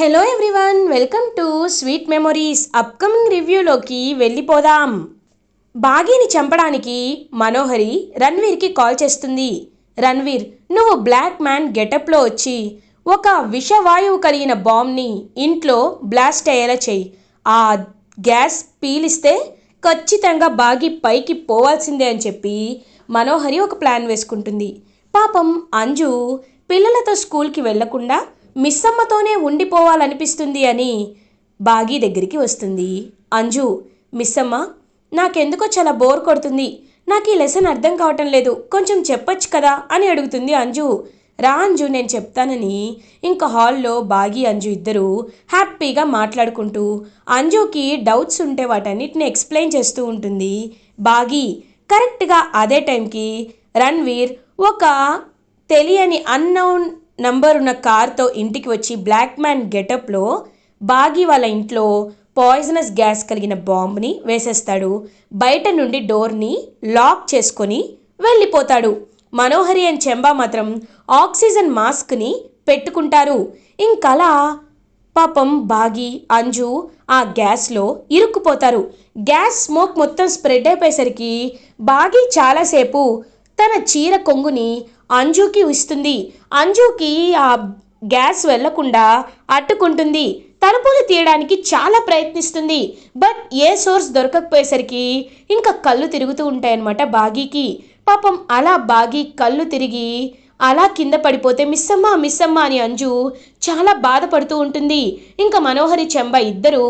Hello everyone welcome to sweet memories upcoming రివ్యూలోకి వెళ్ళిపోదాం. బాగీని చంపడానికి మనోహరి రణ్వీర్కి call చేస్తుంది. రణ్వీర్ నువ్వు బ్లాక్ మ్యాన్ గెటప్లో వచ్చి ఒక విషవాయువు కలిగిన బాంబ్ని ఇంట్లో బ్లాస్ట్ అయ్యేలా చేయి. ఆ గ్యాస్ పీలిస్తే ఖచ్చితంగా బాగి పైకి పోవాల్సిందే అని చెప్పి మనోహరి ఒక ప్లాన్ వేసుకుంటుంది. పాపం అంజు పిల్లలతో స్కూల్కి వెళ్ళకుండా మిస్సమ్మతోనే ఉండిపోవాలనిపిస్తుంది అని బాగీ దగ్గరికి వస్తుంది. అంజు మిస్సమ్మ నాకెందుకో చాలా బోర్ కొడుతుంది. నాకు ఈ లెసన్ అర్థం కావటం లేదు. కొంచెం చెప్పొచ్చు కదా అని అడుగుతుంది అంజు. రా అంజు నేను చెప్తానని. ఇంకా హాల్లో బాగి అంజు ఇద్దరు హ్యాపీగా మాట్లాడుకుంటూ అంజుకి డౌట్స్ ఉంటే వాటన్నిటిని ఎక్స్ప్లెయిన్ చేస్తూ ఉంటుంది. బాగి కరెక్ట్గా అదే టైంకి రణ్వీర్ ఒక తెలియని అన్నౌన్ నంబర్ ఉన్న కార్తో ఇంటికి వచ్చి బ్లాక్ మ్యాన్ గెటప్లో బాగి వాళ్ళ ఇంట్లో పాయిజనస్ గ్యాస్ కలిగిన బాంబుని వేసేస్తాడు. బయట నుండి డోర్ని లాక్ చేసుకొని వెళ్ళిపోతాడు. మనోహరి అండ్ చెంబా మాత్రం ఆక్సిజన్ మాస్క్ని పెట్టుకుంటారు. ఇంకలా పాపం బాగి అంజు ఆ గ్యాస్లో ఇరుక్కుపోతారు. గ్యాస్ స్మోక్ మొత్తం స్ప్రెడ్ అయిపోయేసరికి బాగి చాలాసేపు తన చీర కొంగుని అంజుకి ఇస్తుంది. అంజుకి ఆ గ్యాస్ వెళ్ళకుండా అట్టుకుంటుంది తలుపులు తీయడానికి చాలా ప్రయత్నిస్తుంది. బట్ ఏ సోర్స్ దొరకకపోయేసరికి ఇంకా కళ్ళు తిరుగుతూ ఉంటాయన్నమాట బాగీకి. పాపం అలా బాగి కళ్ళు తిరిగి అలా కింద పడిపోతే మిస్సమ్మ మిస్సమ్మ అని అంజు చాలా బాధపడుతూ ఉంటుంది. ఇంకా మనోహరి చెంబ ఇద్దరు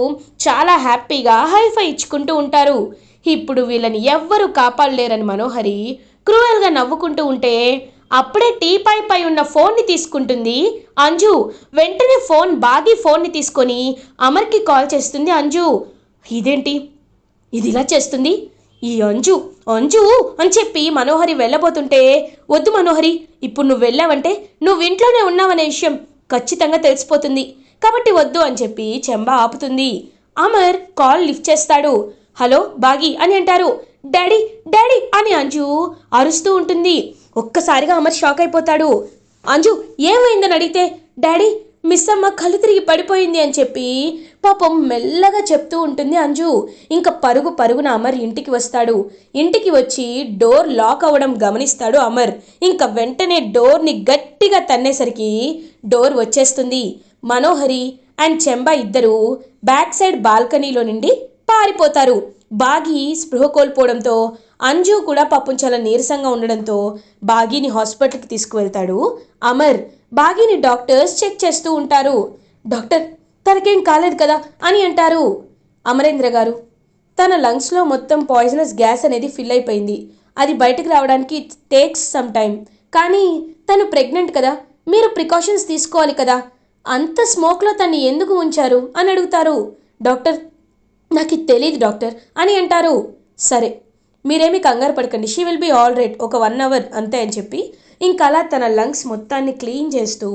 చాలా హ్యాపీగా హైఫై ఇచ్చుకుంటూ ఉంటారు. ఇప్పుడు వీళ్ళని ఎవ్వరూ కాపాడలేరని మనోహరి క్రూయల్గా నవ్వుకుంటూ ఉంటే అప్పుడే టీపై పై ఉన్న ఫోన్ని తీసుకుంటుంది. అంజు వెంటనే ఫోన్ బాగి ఫోన్ని తీసుకొని అమర్కి కాల్ చేస్తుంది అంజు. ఇదేంటి? ఇది ఇలా చేస్తుంది? ఈ అంజు అంజు అని చెప్పి మనోహరి వెళ్ళబోతుంటే వద్దు మనోహరి ఇప్పుడు నువ్వు వెళ్ళావంటే నువ్వు ఇంట్లోనే ఉన్నావనే విషయం ఖచ్చితంగా తెలిసిపోతుంది. కాబట్టి వద్దు అని చెప్పి చెంబా ఆపుతుంది. అమర్ కాల్ లిఫ్ట్ చేస్తాడు. హలో బాగి అని అంటారు. డాడీ డాడీ అని అంజు అరుస్తూ ఉంటుంది. ఒక్కసారిగా అమర్ షాక్ అయిపోతాడు. అంజు ఏమైందని అడిగితే డాడీ మిస్ అమ్మ కళ్ళు తిరిగి పడిపోయింది అని చెప్పి పాపం మెల్లగా చెప్తూ ఉంటుంది అంజు. ఇంకా పరుగు పరుగున అమర్ ఇంటికి వస్తాడు. ఇంటికి వచ్చి డోర్ లాక్ అవ్వడం గమనిస్తాడు అమర్. ఇంకా వెంటనే డోర్ని గట్టిగా తన్నేసరికి డోర్ వచ్చేస్తుంది. మనోహరి అండ్ చెంబా ఇద్దరు బ్యాక్ సైడ్ బాల్కనీలో నుండి పారిపోతారు. బాగి స్పృహ కోల్పోవడంతో అంజు కూడా పాపం చాలా నీరసంగా ఉండడంతో బాగీని హాస్పిటల్కి తీసుకువెళ్తాడు. అమర్ బాగీని డాక్టర్స్ చెక్ చేస్తూ ఉంటారు. డాక్టర్ తనకేం కాలేదు కదా అని అంటారు అమరేంద్ర గారు. తన లంగ్స్లో మొత్తం పాయిజనస్ గ్యాస్ అనేది ఫిల్ అయిపోయింది. అది బయటకు రావడానికి టేక్స్ సమ్ టైం కానీ తను ప్రెగ్నెంట్ కదా మీరు ప్రికాషన్స్ తీసుకోవాలి కదా. అంత స్మోక్లో తన్ని ఎందుకు ఉంచారు అని అడుగుతారు. డాక్టర్ నాకు ఇది తెలియదు డాక్టర్ అని అంటారు. సరే మీరేమీ కంగారు పడకండి. She will be all right ఒక వన్ అవర్ అంతే అని చెప్పి ఇంకా అలా తన లంగ్స్ మొత్తాన్ని క్లీన్ చేస్తూ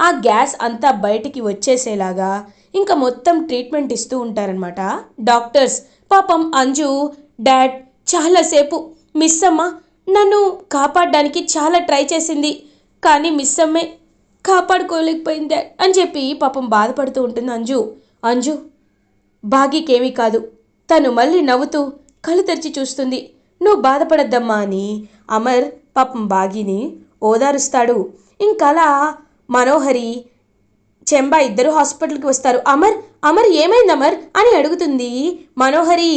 ఆ గ్యాస్ అంతా బయటికి వచ్చేసేలాగా ఇంకా మొత్తం ట్రీట్మెంట్ ఇస్తూ ఉంటారనమాట డాక్టర్స్ పాపం అంజు డాడ్ చాలాసేపు మిస్ అమ్మ నన్ను కాపాడడానికి చాలా ట్రై చేసింది. కానీ మిస్ అమ్మే కాపాడుకోలేకపోయింది డాడ్ అని చెప్పి పాపం బాధపడుతూ ఉంటుంది అంజు. అంజు బాగీకేమీ కాదు. తను మళ్ళీ నవ్వుతూ కళ్ళు తెరిచి చూస్తుంది. నువ్వు బాధపడద్దమ్మా అని అమర్ పాపం బాగిని ఓదారుస్తాడు. ఇంకలా మనోహరి చెంబా ఇద్దరు హాస్పిటల్కి వస్తారు. అమర్ అమర్ ఏమైంది అమర్? అని అడుగుతుంది మనోహరి.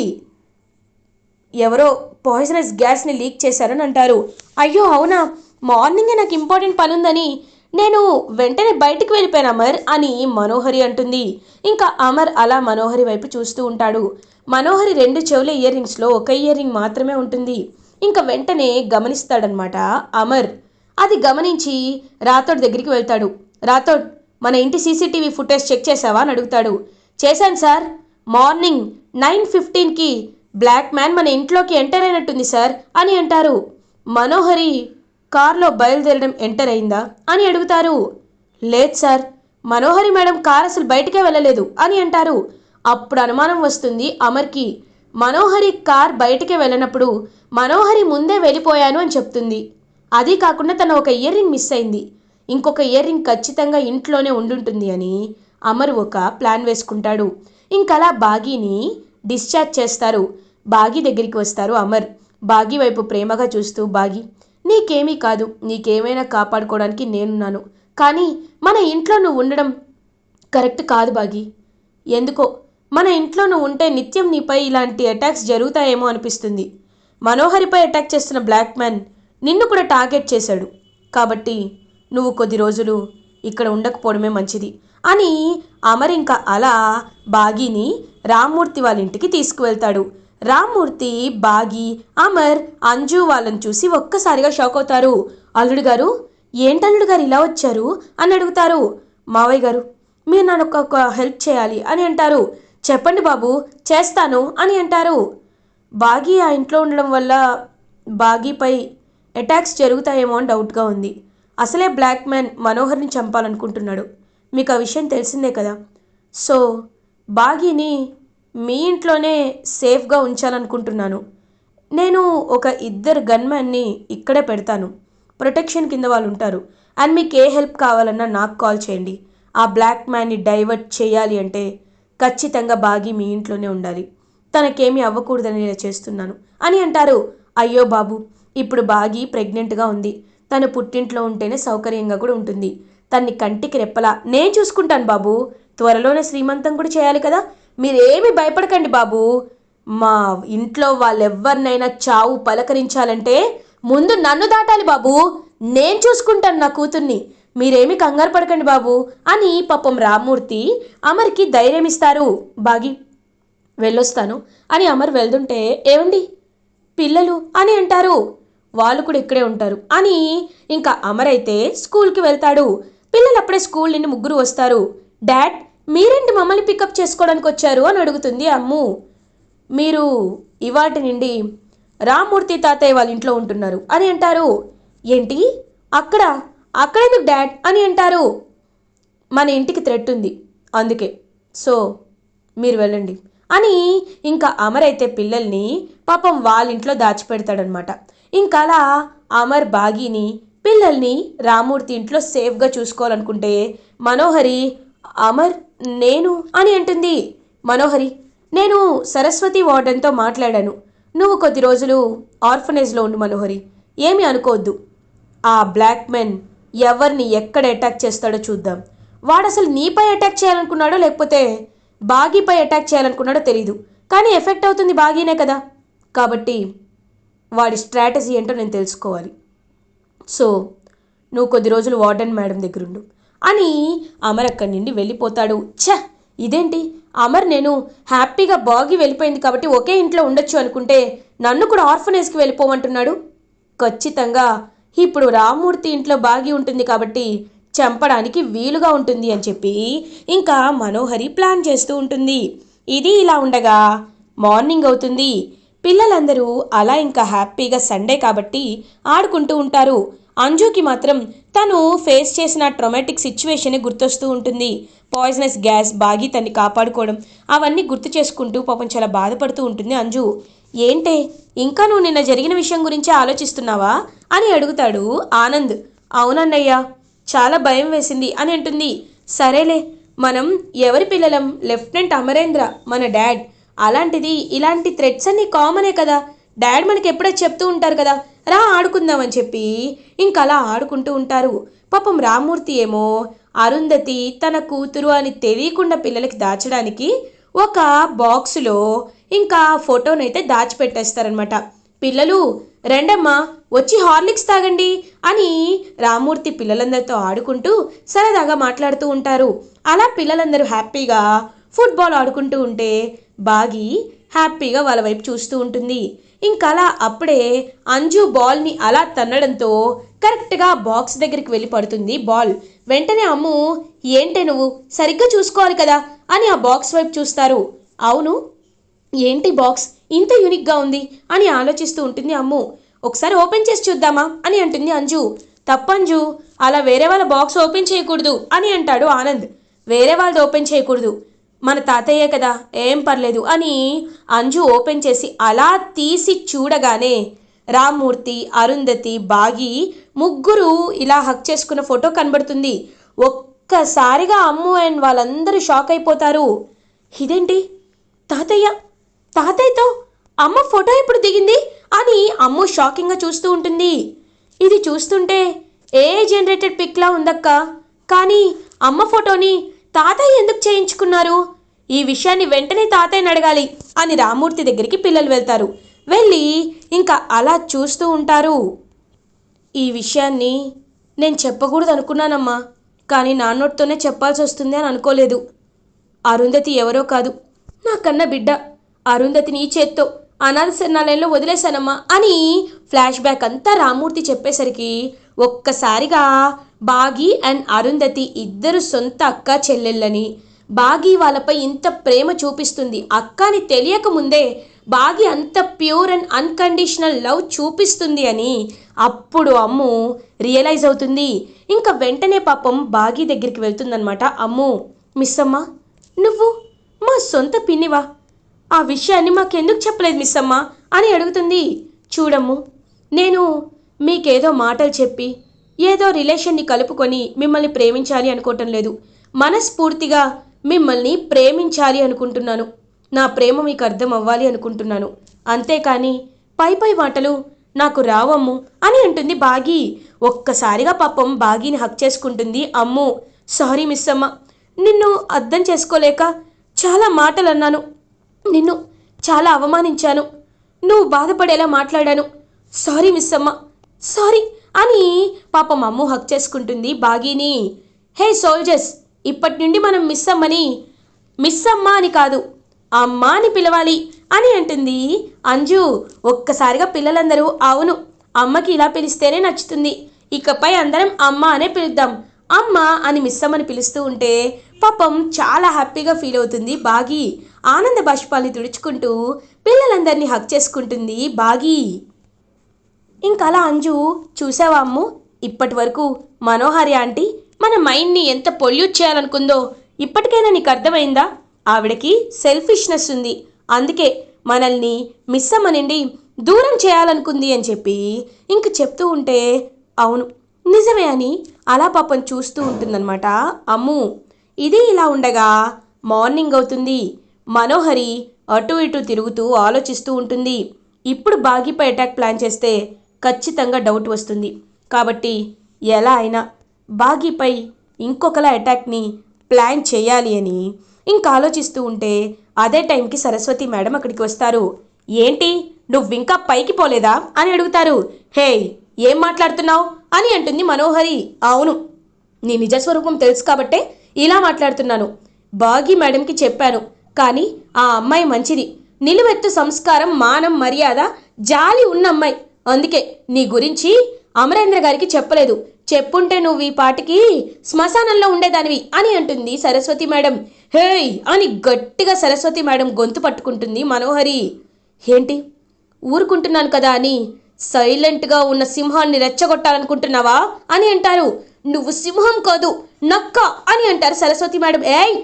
ఎవరో పాయిజనస్ గ్యాస్ని లీక్ చేశారని అంటారు. అయ్యో అవునా? మార్నింగే నాకు ఇంపార్టెంట్ పని ఉందని నేను వెంటనే బయటికి వెళ్ళిపోయాను అమర్ అని మనోహరి అంటుంది. ఇంకా అమర్ అలా మనోహరి వైపు చూస్తూ ఉంటాడు. మనోహరి రెండు చెవుల ఇయర్ రింగ్స్లో ఒక ఇయర్ రింగ్ మాత్రమే ఉంటుంది. ఇంకా వెంటనే గమనిస్తాడనమాట అమర్. అది గమనించి రాథోడ్ దగ్గరికి వెళ్తాడు. రాథోడ్ మన ఇంటి సీసీటీవీ ఫుటేజ్ చెక్ చేసావా అని అడుగుతాడు. చేశాను సార్. మార్నింగ్ నైన్ ఫిఫ్టీన్కి బ్లాక్ మ్యాన్ మన ఇంట్లోకి ఎంటర్ అయినట్టుంది సార్ అని అంటారు. మనోహరి కారులో బయలుదేరడం ఎంటర్ అయిందా? అని అడుగుతారు. లేదు సార్. మనోహరి మేడం కార్ అసలు బయటికే వెళ్ళలేదు అని అంటారు. అప్పుడు అనుమానం వస్తుంది అమర్కి. మనోహరి కార్ బయటికే వెళ్ళినప్పుడు మనోహరి ముందే వెళ్ళిపోయాను అని చెప్తుంది. అదీ కాకుండా తన ఒక ఇయర్ రింగ్ మిస్ అయింది. ఇంకొక ఇయర్ రింగ్ ఖచ్చితంగా ఇంట్లోనే ఉండుంటుంది అని అమర్ ఒక ప్లాన్ వేసుకుంటాడు. ఇంకలా బాగీని డిశ్చార్జ్ చేస్తారు. బాగీ దగ్గరికి వస్తారు అమర్. బాగీ వైపు ప్రేమగా చూస్తూ బాగీ నీకేమీ కాదు. నీకేమైనా కాపాడుకోవడానికి నేనున్నాను. కానీ మన ఇంట్లో నువ్వు ఉండడం కరెక్ట్ కాదు బాగి. ఎందుకో? మన ఇంట్లో నువ్వు ఉంటే నిత్యం నీపై ఇలాంటి అటాక్స్ జరుగుతాయేమో అనిపిస్తుంది. మనోహరిపై అటాక్ చేస్తున్న బ్లాక్ మ్యాన్ నిన్ను కూడా టార్గెట్ చేశాడు. కాబట్టి నువ్వు కొద్ది రోజులు ఇక్కడ ఉండకపోవడమే మంచిది అని అమర్ ఇంకా అలా బాగీని రామ్మూర్తి వాళ్ళ ఇంటికి తీసుకువెళ్తాడు. రామ్మూర్తి బాగి అమర్ అంజు వాళ్ళని చూసి ఒక్కసారిగా షాక్ అవుతారు. అల్లుడు గారు ఏంటల్లుడు గారు ఇలా వచ్చారు? అని అడుగుతారు. మావయ్య గారు మీరు నన్ను ఒక- హెల్ప్ చేయాలి అని అంటారు. చెప్పండి బాబు చేస్తాను అని అంటారు. బాగీ ఆ ఇంట్లో ఉండడం వల్ల బాగీపై అటాక్స్ జరుగుతాయేమో అని డౌట్గా ఉంది. అసలే బ్లాక్ మ్యాన్ మనోహర్ని చంపాలనుకుంటున్నాడు. మీకు ఆ విషయం తెలిసిందే కదా. సో బాగీని మీ ఇంట్లోనే సేఫ్గా ఉంచాలనుకుంటున్నాను. నేను ఒక ఇద్దరు గన్మెన్ని ఇక్కడే పెడతాను. ప్రొటెక్షన్ కింద వాళ్ళు ఉంటారు అండ్ మీకు ఏ హెల్ప్ కావాలన్నా నాకు కాల్ చేయండి. ఆ బ్లాక్ మ్యాన్ని డైవర్ట్ చేయాలి అంటే ఖచ్చితంగా బాగి మీ ఇంట్లోనే ఉండాలి. తనకేమీ అవ్వకూడదని ఇలా చేస్తున్నాను. అని అంటారు. అయ్యో బాబు ఇప్పుడు బాగి ప్రెగ్నెంట్గా ఉంది. తను పుట్టింట్లో ఉంటేనే సౌకర్యంగా కూడా ఉంటుంది. తన్ని కంటికి రెప్పలా. నేను చూసుకుంటాను బాబు. త్వరలోనే శ్రీమంతం కూడా చేయాలి కదా. మీరేమి భయపడకండి బాబు. మా ఇంట్లో వాళ్ళెవ్వరినైనా చావు పలకరించాలంటే ముందు నన్ను దాటాలి బాబు. నేను చూసుకుంటాను నా కూతుర్ని. మీరేమి కంగారు పడకండి బాబు అని పాపం రామ్మూర్తి అమర్కి ధైర్యం ఇస్తారు. బాగి వెళ్ళొస్తాను అని అమర్ వెళ్తుంటే ఏమండి పిల్లలు? అని అంటారు. వాళ్ళు కూడా ఇక్కడే ఉంటారు అని ఇంకా అమర్ అయితే స్కూల్కి వెళ్తాడు. పిల్లలు అప్పుడే స్కూల్ నుండి ముగ్గురు వస్తారు. డాడ్ మీరేంటి మమ్మల్ని పికప్ చేసుకోవడానికి వచ్చారు అని అడుగుతుంది అమ్ము. మీరు ఇవాటి నుండి రామ్మూర్తి తాతయ్య వాళ్ళ ఇంట్లో ఉంటున్నారు అని అంటారు. ఏంటి? అక్కడ? అక్కడెందుకు డాడ్? అని అంటారు. మన ఇంటికి థ్రెట్ ఉంది. అందుకే. సో మీరు వెళ్ళండి. అని ఇంకా అమర్ అయితే పిల్లల్ని పాపం వాళ్ళ ఇంట్లో దాచిపెడతాడనమాట. ఇంకా అలా అమర్ బాగీని పిల్లల్ని రామూర్తి ఇంట్లో సేఫ్గా చూసుకోవాలనుకుంటే మనోహరి అమర్ నేను అని అంటుంది మనోహరి. నేను సరస్వతి వార్డెన్తో మాట్లాడాను. నువ్వు కొద్ది రోజులు ఆర్ఫనేజ్లో ఉండు మనోహరి. ఏమి అనుకోవద్దు. ఆ బ్లాక్ మెన్ ఎవరిని ఎక్కడ అటాక్ చేస్తాడో చూద్దాం. వాడు అసలు నీపై అటాక్ చేయాలనుకున్నాడో లేకపోతే బాగీపై అటాక్ చేయాలనుకున్నాడో తెలీదు. కానీ ఎఫెక్ట్ అవుతుంది బాగీనే కదా. కాబట్టి వాడి స్ట్రాటజీ ఏంటో నేను తెలుసుకోవాలి. సో నువ్వు కొద్ది రోజులు వార్డెన్ మేడం దగ్గరుండు. అని అమర్ అక్కడి నుండి వెళ్ళిపోతాడు. ఛ! ఇదేంటి? అమర్ నేను హ్యాపీగా బాగి వెళ్ళిపోయింది కాబట్టి ఒకే ఇంట్లో ఉండొచ్చు అనుకుంటే నన్ను కూడా ఆర్ఫనేజ్కి వెళ్ళిపోమంటున్నాడు. ఖచ్చితంగా. ఇప్పుడు రామ్మూర్తి ఇంట్లో బాగి ఉంటుంది కాబట్టి చంపడానికి వీలుగా ఉంటుంది అని చెప్పి ఇంకా మనోహరి ప్లాన్ చేస్తూ ఉంటుంది. ఇది ఇలా ఉండగా మార్నింగ్ అవుతుంది. పిల్లలందరూ అలా ఇంకా హ్యాపీగా సండే కాబట్టి ఆడుకుంటూ ఉంటారు. అంజుకి మాత్రం తను ఫేస్ చేసిన ట్రొమాటిక్ సిచ్యువేషన్ గుర్తొస్తూ ఉంటుంది. పాయిజనస్ గ్యాస్ బాగి తన్ని కాపాడుకోవడం అవన్నీ గుర్తు చేసుకుంటూ పాపం చాలా బాధపడుతూ ఉంటుంది అంజు. ఏంటే ఇంకా నువ్వు నిన్న జరిగిన విషయం గురించి ఆలోచిస్తున్నావా? అని అడుగుతాడు ఆనంద్. అవునన్నయ్యా చాలా భయం వేసింది అని అంటుంది. సరేలే మనం ఎవరి పిల్లలం? లెఫ్టినెంట్ అమరేంద్ర మన డాడ్. అలాంటిది ఇలాంటి థ్రెడ్స్ అన్నీ కామనే కదా. డాడ్ మనకి ఎప్పుడో చెప్తూ ఉంటారు కదా రా ఆడుకుందామని చెప్పి ఇంకలా అలా ఆడుకుంటూ ఉంటారు. పాపం రామూర్తి ఏమో అరుంధతి తన కూతురు అని తెలియకుండా పిల్లలకి దాచడానికి ఒక బాక్సులో ఇంకా ఫోటోనైతే దాచిపెట్టేస్తారనమాట పిల్లలు రెండమ్మా వచ్చి హార్లిక్స్ తాగండి అని రామూర్తి పిల్లలందరితో ఆడుకుంటూ సరదాగా మాట్లాడుతూ ఉంటారు. అలా పిల్లలందరూ హ్యాపీగా ఫుట్బాల్ ఆడుకుంటూ ఉంటే బాగి హ్యాపీగా వాళ్ళ వైపు చూస్తూ ఉంటుంది. అలా అప్పుడే అంజు బాల్ని అలా తన్నడంతో కరెక్ట్గా బాక్స్ దగ్గరికి వెళ్ళి పడుతుంది. బాల్ వెంటనే అమ్ము ఏంటే నువ్వు? సరిగ్గా చూసుకోవాలి కదా? అని ఆ బాక్స్ వైపు చూస్తారు. అవును. ఏంటి బాక్స్? ఇంత యూనిక్గా ఉంది అని ఆలోచిస్తూ ఉంటుంది అమ్ము. ఒకసారి ఓపెన్ చేసి చూద్దామా? అని అంటుంది అంజు. తప్పంజు అలా వేరే వాళ్ళ బాక్స్ ఓపెన్ చేయకూడదు అని అంటాడు ఆనంద్. వేరే వాళ్ళది ఓపెన్ చేయకూడదు. మన తాతయ్యే కదా ఏం పర్లేదు అని అంజు ఓపెన్ చేసి అలా తీసి చూడగానే రామ్మూర్తి అరుంధతి బాగి ముగ్గురు ఇలా హక్ చేసుకున్న ఫోటో కనబడుతుంది. ఒక్కసారిగా అమ్ము అండ్ వాళ్ళందరూ షాక్ అయిపోతారు. ఇదేంటి? తాతయ్య? తాతయ్యతో? అమ్మ ఫోటో ఎప్పుడు దిగింది? అని అమ్ము షాకింగ్గా చూస్తూ ఉంటుంది. ఇది చూస్తుంటే ఏ జనరేటెడ్ పిక్లా ఉందక్క? కానీ అమ్మ ఫోటోని తాతయ్య ఎందుకు చేయించుకున్నారు? ఈ విషయాన్ని వెంటనే తాతయ్యని అడగాలి అని రామూర్తి దగ్గరికి పిల్లలు వెళ్తారు. వెళ్ళి ఇంకా అలా చూస్తూ ఉంటారు. ఈ విషయాన్ని నేను చెప్పకూడదు అనుకున్నానమ్మా కానీ నాన్నోటితోనే చెప్పాల్సి వస్తుంది అని అనుకోలేదు. అరుంధతి ఎవరో కాదు. నాకన్న బిడ్డ. అరుంధతి నీ చేత్తో. అనాథశరణాలయంలో వదిలేశానమ్మా అని ఫ్లాష్ బ్యాక్ అంతా రామూర్తి చెప్పేసరికి ఒక్కసారిగా బాగి అండ్ అరుంధతి ఇద్దరు సొంత అక్క చెల్లెళ్ళని బాగి వాళ్ళపై ఇంత ప్రేమ చూపిస్తుంది. అక్కని తెలియక ముందే బాగి అంత ప్యూర్ అండ్ అన్కండిషనల్ లవ్ చూపిస్తుంది అని అప్పుడు అమ్ము రియలైజ్ అవుతుంది. ఇంకా వెంటనే పాపం బాగి దగ్గరికి వెళ్తుందనమాట అమ్ము మిస్ అమ్మ నువ్వు మా సొంత పిన్నివా? ఆ విషయాన్ని మాకెందుకు చెప్పలేదు మిస్ అమ్మ? అని అడుగుతుంది. చూడమ్ము నేను మీకేదో మాటలు చెప్పి ఏదో రిలేషన్ని కలుపుకొని మిమ్మల్ని ప్రేమించాలి అనుకోవటం లేదు. మనస్ఫూర్తిగా మిమ్మల్ని ప్రేమించాలి అనుకుంటున్నాను. నా ప్రేమ మీకు అర్థం అవ్వాలి అనుకుంటున్నాను. అంతేకాని పై పై మాటలు నాకు రావమ్ము అని అంటుంది బాగి. ఒక్కసారిగా పాపం బాగిని హక్ చేసుకుంటుంది. అమ్ము సారీ మిస్ అమ్మ నిన్ను అర్థం చేసుకోలేక చాలా మాటలు అన్నాను నిన్ను చాలా అవమానించాను. నువ్వు బాధపడేలా మాట్లాడాను. సారీ మిస్ అమ్మ. సారీ అని పాపం అమ్ము హక్ చేసుకుంటుంది బాగీని. హే సోల్జర్స్ ఇప్పటి నుండి మనం మిస్ అమ్మని మిస్ అమ్మ అని కాదు అమ్మ అని పిలవాలి అని అంటుంది అంజు. ఒక్కసారిగా పిల్లలందరూ అవును అమ్మకి ఇలా పిలిస్తేనే నచ్చుతుంది. ఇకపై అందరం అమ్మ అనే పిలుద్దాం. అమ్మ అని మిస్ అమ్మని పిలుస్తూ ఉంటే పాపం చాలా హ్యాపీగా ఫీల్ అవుతుంది. బాగి ఆనంద బాష్పాల్ని తుడుచుకుంటూ పిల్లలందరినీ హక్ చేసుకుంటుంది. బాగి. ఇంకా అలా అంజు చూసావా అమ్ము? ఇప్పటి వరకు మనోహరి ఆంటీ మన మైండ్ని ఎంత పొల్యూట్ చేయాలనుకుందో ఇప్పటికైనా నీకు అర్థమైందా? ఆవిడకి సెల్ఫిష్నెస్ ఉంది. అందుకే మనల్ని మిస్ అమ్మనండి దూరం చేయాలనుకుంది అని చెప్పి ఇంక చెప్తూ ఉంటే అవును. నిజమే అని అలా పాపం చూస్తూ ఉంటుందన్నమాట. అమ్ము. ఇది ఇలా ఉండగా మార్నింగ్ అవుతుంది. మనోహరి అటు ఇటు తిరుగుతూ ఆలోచిస్తూ ఉంటుంది. ఇప్పుడు బాగిపై అటాక్ ప్లాన్ చేస్తే ఖచ్చితంగా డౌట్ వస్తుంది. కాబట్టి ఎలా అయినా బాగీపై ఇంకొకలా అటాక్ని ప్లాన్ చేయాలి అని ఇంకా ఆలోచిస్తూ ఉంటే అదే టైంకి సరస్వతి మేడం అక్కడికి వస్తారు. ఏంటి? నువ్వింకా పైకి పోలేదా? అని అడుగుతారు. హే ఏం మాట్లాడుతున్నావు? అని అంటుంది మనోహరి. అవును నీ నిజస్వరూపం తెలుసు కాబట్టే ఇలా మాట్లాడుతున్నాను. బాగి మేడంకి చెప్పాను కానీ ఆ అమ్మాయి మంచిది. నిలువెత్తు సంస్కారం మానం మర్యాద జాలి ఉన్న అమ్మాయి. అందుకే నీ గురించి అమరేంద్ర గారికి చెప్పలేదు. చెప్పుంటే నువ్వు ఈ పాటికి శ్మశానంలో ఉండేదానివి అని అంటుంది సరస్వతి మేడం. హేయ్! అని గట్టిగా సరస్వతి మేడం గొంతు పట్టుకుంటుంది మనోహరి. ఏంటి? ఊరుకుంటున్నాను కదా అని సైలెంట్గా ఉన్న సింహాన్ని రెచ్చగొట్టాలనుకుంటున్నావా అని అంటారు నువ్వు సింహం కాదు నక్క అని అంటారు సరస్వతి మేడం. ఏయ్!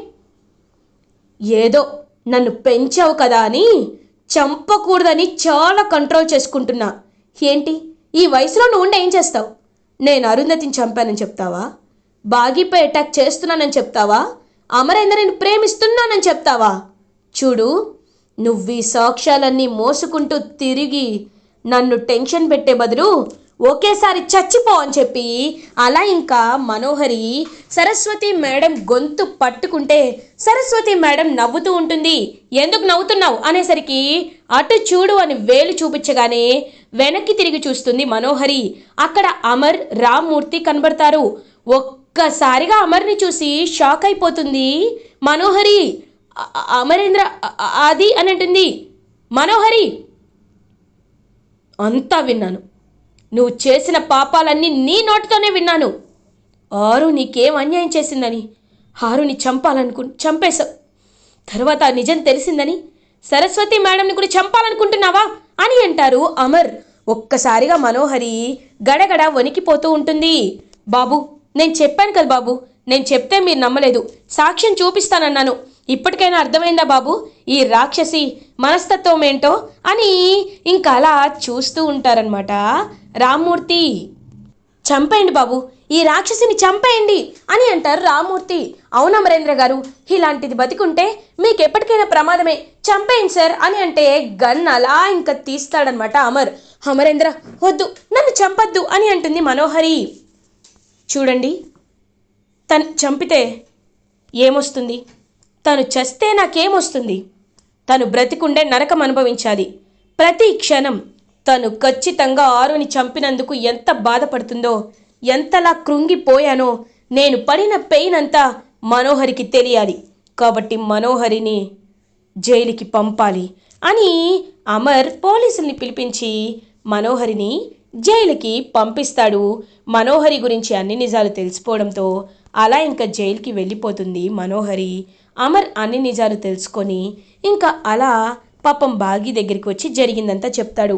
ఏదో నన్ను పెంచావు కదా అని చంపకూడదని చాలా కంట్రోల్ చేసుకుంటున్నా. ఏంటి? ఈ వయసులో నువ్వు ఉండి ఏం చేస్తావు? నేను అరుంధతిని చంపానని చెప్తావా? బాగిపై అటాక్ చేస్తున్నానని చెప్తావా? అమరేందరిని ప్రేమిస్తున్నానని చెప్తావా? చూడు నువ్వు ఈ సాక్ష్యాలన్నీ మోసుకుంటూ తిరిగి నన్ను టెన్షన్ పెట్టే బదులు ఒకేసారి చచ్చిపో అని చెప్పి అలా ఇంకా మనోహరి సరస్వతి మేడం గొంతు పట్టుకుంటే సరస్వతి మేడం నవ్వుతూ ఉంటుంది. ఎందుకు నవ్వుతున్నావు? అనేసరికి అటు చూడు అని వేలు చూపించగానే వెనక్కి తిరిగి చూస్తుంది మనోహరి. అక్కడ అమర్ రామ్మూర్తి కనబడతారు. ఒక్కసారిగా అమర్ని చూసి షాక్ అయిపోతుంది. మనోహరి అమరేంద్ర అది అని అంటుంది. మనోహరి! అంతా విన్నాను. నువ్వు చేసిన పాపాలన్నీ నీ నోటితోనే విన్నాను. ఆరు నీకేం అన్యాయం చేసిందని హారుని చంపాలనుకు చంపేశావు. తర్వాత నిజం తెలిసిందని సరస్వతి మేడంని కూడా చంపాలనుకుంటున్నావా అని అంటారు అమర్. ఒక్కసారిగా మనోహరి గడగడ వణికిపోతూ ఉంటుంది. బాబు నేను చెప్పాను కదా బాబు నేను చెప్తే మీరు నమ్మలేదు. సాక్ష్యం చూపిస్తానన్నాను. ఇప్పటికైనా అర్థమైందా బాబు? ఈ రాక్షసి మనస్తత్వం ఏంటో అని ఇంకా అలా చూస్తూ ఉంటారనమాట రామ్మూర్తి చంపేయండి బాబు ఈ రాక్షసిని చంపేయండి అని అంటారు రామ్మూర్తి. అవునమరేంద్ర గారు ఇలాంటిది బతికుంటే మీకు ఎప్పటికైనా ప్రమాదమే. చంపేయండి సార్ అని అంటే గన్ అలా ఇంకా తీస్తాడనమాట అమర్. అమరేంద్ర వద్దు నన్ను చంపద్దు అని అంటుంది మనోహరి. చూడండి తను చంపితే ఏమొస్తుంది? తను చస్తే నాకేమొస్తుంది? తను బ్రతికుండే నరకం అనుభవించాలి ప్రతి క్షణం తను ఖచ్చితంగా ఆరుని చంపినందుకు ఎంత బాధపడుతుందో ఎంతలా కృంగిపోయానో నేను పడిన పెయిన్ అంతా మనోహరికి తెలియాలి. కాబట్టి మనోహరిని జైలుకి పంపాలి అని అమర్ పోలీసుల్ని పిలిపించి మనోహరిని జైలుకి పంపిస్తాడు. మనోహరి గురించి అన్ని నిజాలు తెలిసిపోవడంతో అలా ఇంకా జైలుకి వెళ్ళిపోతుంది మనోహరి. అమర్ అన్ని నిజాలు తెలుసుకొని ఇంకా అలా పాపం బాగి దగ్గరికి వచ్చి జరిగిందంతా చెప్తాడు.